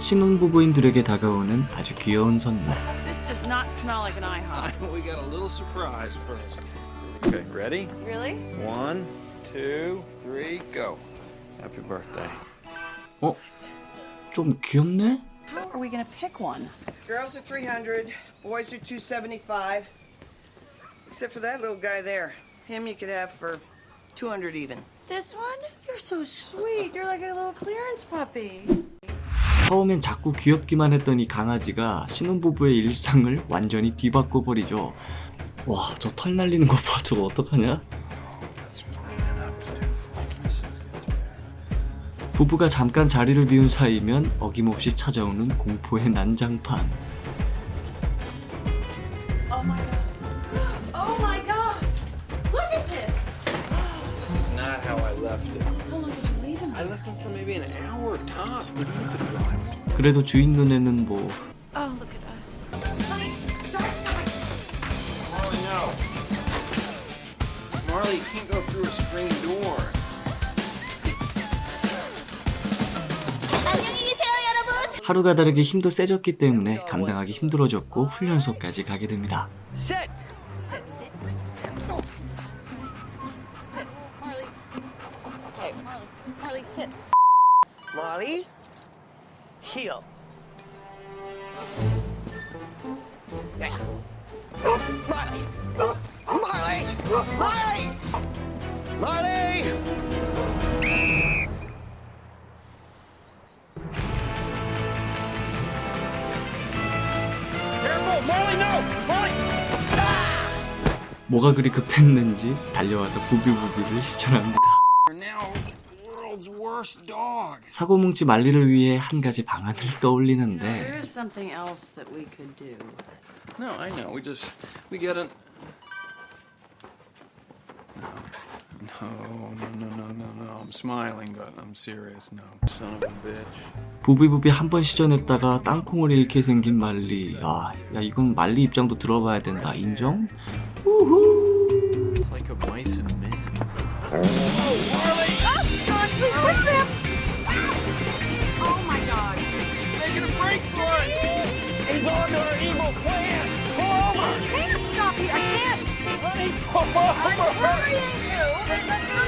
신혼부부인들에게 다가오는 아주 귀여운 선물. This does not smell like an IHOP. we got a little surprise first. Okay, ready? Really? One, two, three, go. Happy birthday. 어? 좀 귀엽네? How are we gonna pick one? Girls are 300, boys are 275. Except for that little guy there. Him you could have for 200 even. This one? You're so sweet. You're like a little clearance puppy. 처음엔 자꾸 귀엽기만 했던 이 강아지가 신혼부부의 일상을 완전히 뒤바꿔 버리죠. 와, 저 털 날리는 거 봐. 저거 어떡하냐? 부부가 잠깐 자리를 비운 사이면 어김없이 찾아오는 공포의 난장판. 그래도 주인 눈에는 뭐 Oh, look at us. Marley, no. Marley, you can't go through a screen door. 하루가 다르게 힘도 세졌기 때문에 감당하기 힘들어졌고 훈련소까지 가게 됩니다. Sit. Molly, heel. Yeah. Molly! Molly! Molly! Molly! Careful! Marley, no! Marley! 뭐가 그리 급했는지 달려와서 부비부비를 실천합니다. Dog. 사고뭉치 말리를 위해 한 가지 방안을 There 떠올리는데 is something else that we could do. No, I know. We just we get an. No, no, no, no, no, no. I'm smiling, but I'm serious. No, son of a bitch. 부비부비 한 번 시전했다가 땅콩을 잃게 생긴 말리. 아, 야 이건 말리 입장도 들어봐야 된다. 인정? It's like a mice and men. Oh my god. Making a break for it. He's on to our evil plan. Pull over. I can't stop you. I can't. Honey, pull over. trying to. There's nothing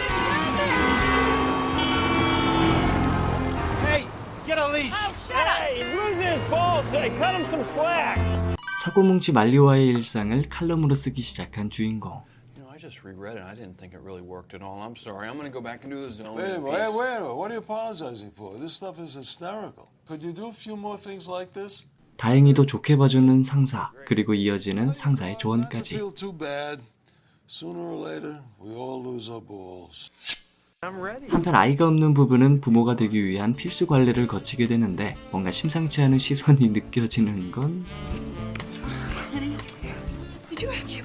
Hey, get a leash. Oh, shut hey, he's losing his balls. Say, cut him some slack. 사고뭉치 말리와의 일상을 칼럼으로 쓰기 시작한 주인공. Just reread it. I didn't think it really worked at all. I'm sorry. I'm going to go back and do the zone. Wait a in minute, wait, wait a minute. What are you apologizing for? This stuff is hysterical. Could you do a few more things like this? 다행히도 좋게 봐주는 상사, 그리고 이어지는 상사의 조언까지. feel too bad. Sooner or later, we all lose our balls. I'm ready. 한편 아이가 없는 부부는 부모가 되기 위한 필수 관리를 거치게 되는데 뭔가 심상치 않은 시선이 느껴지는 건 Did you have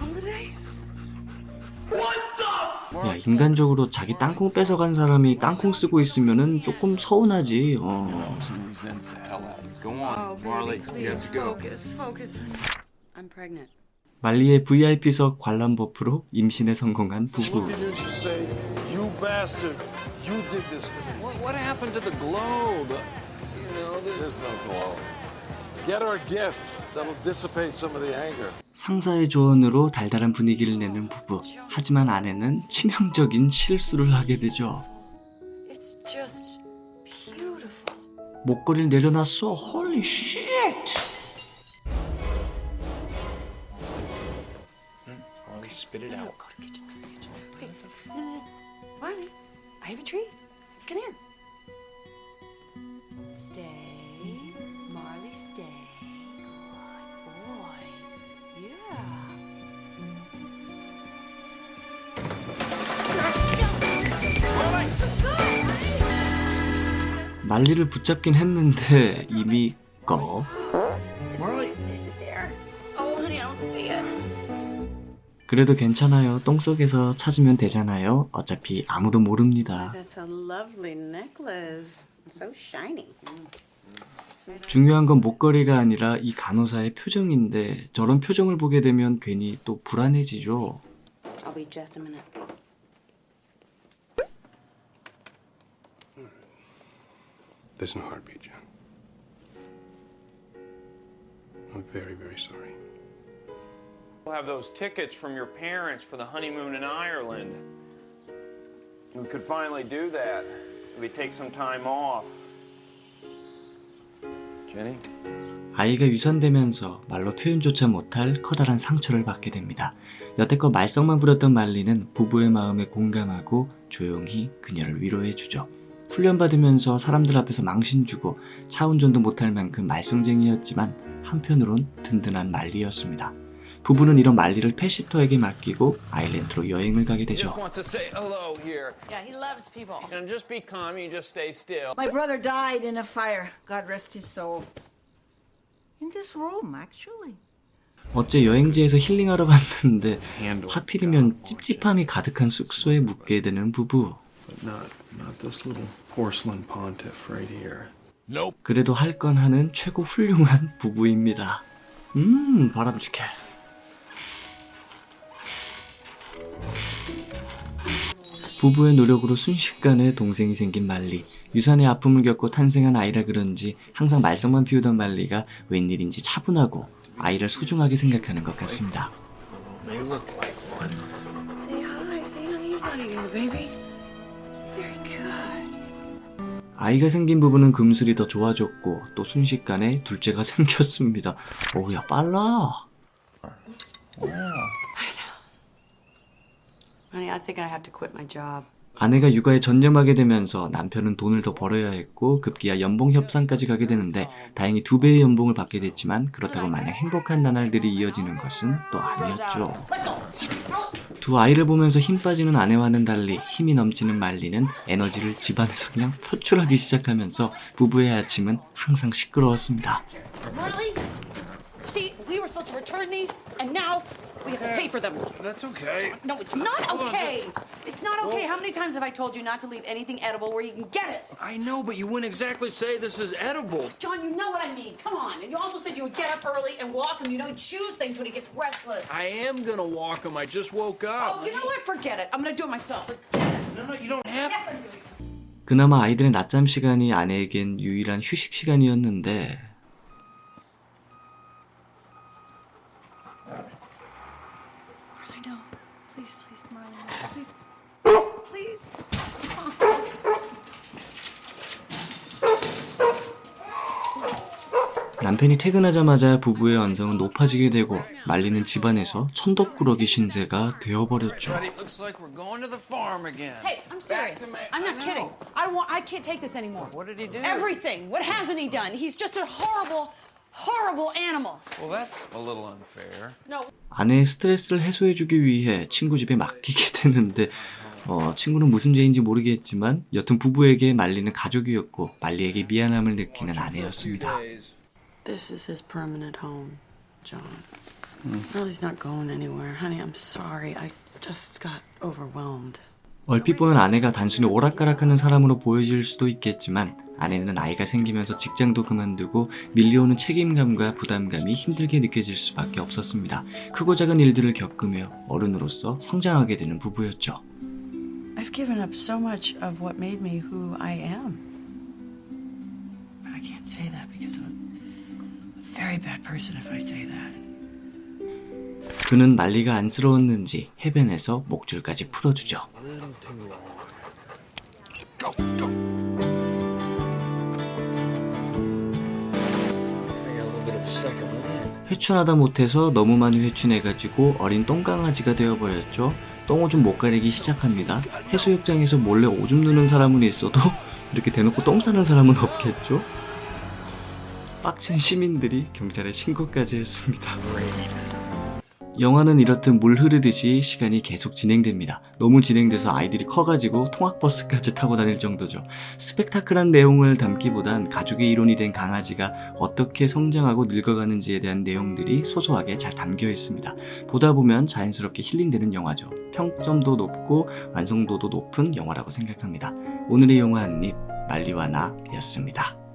야, 인간적으로 자기 땅콩 뺏어간 사람이 땅콩 쓰고 있으면은 조금 서운하지. 어. Oh. 말리의 VIP석 관람 버프로 임신에 성공한 부부. 상사의 조언으로 달달한 분위기를 내는 부부. 하지만 아내는 치명적인 실수를 하게 되죠. It's just beautiful. 목걸이를 내려놨어. 홀리 쉣! Marley, I have a treat. Come here. Stay. 말리를 붙잡긴 했는데 이미 꺼. Marley. Is it there? Oh, honey, I don't see it. 그래도 괜찮아요. 똥 속에서 찾으면 되잖아요. 어차피 아무도 모릅니다. That's a lovely necklace. It's so shiny. 중요한 건 목걸이가 아니라 이 간호사의 표정인데 저런 표정을 보게 되면 괜히 또 불안해지죠. I'll be just a minute. There's no heartbeat, John. very, very sorry. We'll have those tickets from your parents for the honeymoon in Ireland. We could finally do that if we take some time off. Jenny? 아이가 유산되면서 말로 표현조차 못할 커다란 상처를 받게 됩니다. 여태껏 말썽만 부렸던 말리는 부부의 마음에 공감하고 조용히 그녀를 위로해 주죠. 훈련받으면서 사람들 앞에서 망신 주고 차 운전도 못할 만큼 말썽쟁이였지만 한편으론 든든한 말리였습니다. 부부는 이런 말리를 패시터에게 맡기고 아일랜드로 여행을 가게 되죠. just wants to say hello here. Yeah, he loves people. And just be calm, you just stay still. My brother died in a fire. God rest his soul. In this room, actually. 어째 여행지에서 힐링하러 갔는데 하필이면 찝찝함이 가득한 숙소에 묵게 되는 부부. But not, not this little porcelain pontiff right here. Nope. 그래도 할 건 하는 최고 훌륭한 부부입니다. 음, 바람직해. 부부의 노력으로 순식간에 동생이 생긴 말리. 유산의 아픔을 겪고 탄생한 아이라 그런지 항상 말썽만 피우던 말리가 웬일인지 차분하고 아이를 소중하게 생각하는 것 같습니다. Say hi. Say honey. He's not eating the baby. 아이가 생긴 부부는 금술이 더 좋아졌고 또 순식간에 둘째가 생겼습니다. 오야 빨라. Honey, I think I have to quit my job. 아내가 육아에 전념하게 되면서 남편은 돈을 더 벌어야 했고 급기야 연봉 협상까지 가게 되는데 다행히 두 배의 연봉을 받게 됐지만 그렇다고 마냥 행복한 나날들이 이어지는 것은 또 아니었죠. 두 아이를 보면서 힘 빠지는 아내와는 달리 힘이 넘치는 말리는 에너지를 집안에서 그냥 표출하기 시작하면서 부부의 아침은 항상 시끄러웠습니다. Marley, see, we were supposed to return these, and now we have to pay for them. That's okay. No, it's not okay. It's not okay. How many times have I told you not to leave anything edible where you can get it? I know, but you wouldn't exactly say this is edible. John, you know what I mean. Come on. And you also said you would get up early and walk him. You don't choose things when he gets restless. I am gonna walk him. I just woke up. Oh, you know what? Forget it. I'm gonna do it myself. No, no, you don't have Yes, I'm doing it. 그나마 아이들의 낮잠 시간이 아내에겐 유일한 휴식 시간이었는데 I know. Please, please, Marley. Please. Please. 남편이 퇴근하자마자 부부의 언성은 높아지게 되고 말리는 집안에서 천덕꾸러기 신세가 되어버렸죠. Buddy, looks like we're going to the farm again. Hey, I'm serious. I'm not kidding. I don't want. I can't take this anymore. What did he do? Everything. What hasn't he done? He's just a horrible, horrible animal. Well, that's a little unfair. No. 아내의 스트레스를 해소해주기 위해 친구 집에 맡기게 되는데 어, 친구는 무슨 죄인지 모르겠지만 여튼 부부에게 말리는 가족이었고 말리에게 미안함을 느끼는 아내였습니다. This is his permanent home, John. Marley's not going anywhere, honey. I'm sorry. I just got overwhelmed. 얼핏 보면 아내가 단순히 오락가락하는 사람으로 보여질 수도 있겠지만 아내는 아이가 생기면서 직장도 그만두고 밀려오는 책임감과 부담감이 힘들게 느껴질 수밖에 없었습니다. 크고 작은 일들을 겪으며 어른으로서 성장하게 되는 부부였죠. I've given up so much of what made me who I am. I can't say that because I'm a very bad person if I say that. 그는 말리가 안쓰러웠는지 해변에서 목줄까지 풀어주죠. 회춘하다 못해서 너무 많이 회춘해가지고 어린 똥강아지가 되어버렸죠. 똥오줌 못 가리기 시작합니다. 해수욕장에서 몰래 오줌 누는 사람은 있어도 이렇게 대놓고 똥 싸는 사람은 없겠죠. 빡친 시민들이 경찰에 신고까지 했습니다. 영화는 이렇듯 물 흐르듯이 시간이 계속 진행됩니다. 너무 진행돼서 아이들이 커가지고 통학버스까지 타고 다닐 정도죠. 스펙타클한 내용을 담기보단 가족의 일원이 된 강아지가 어떻게 성장하고 늙어가는지에 대한 내용들이 소소하게 잘 담겨 있습니다. 보다 보면 자연스럽게 힐링되는 영화죠. 평점도 높고 완성도도 높은 영화라고 생각합니다. 오늘의 영화 한입 말리와 나였습니다.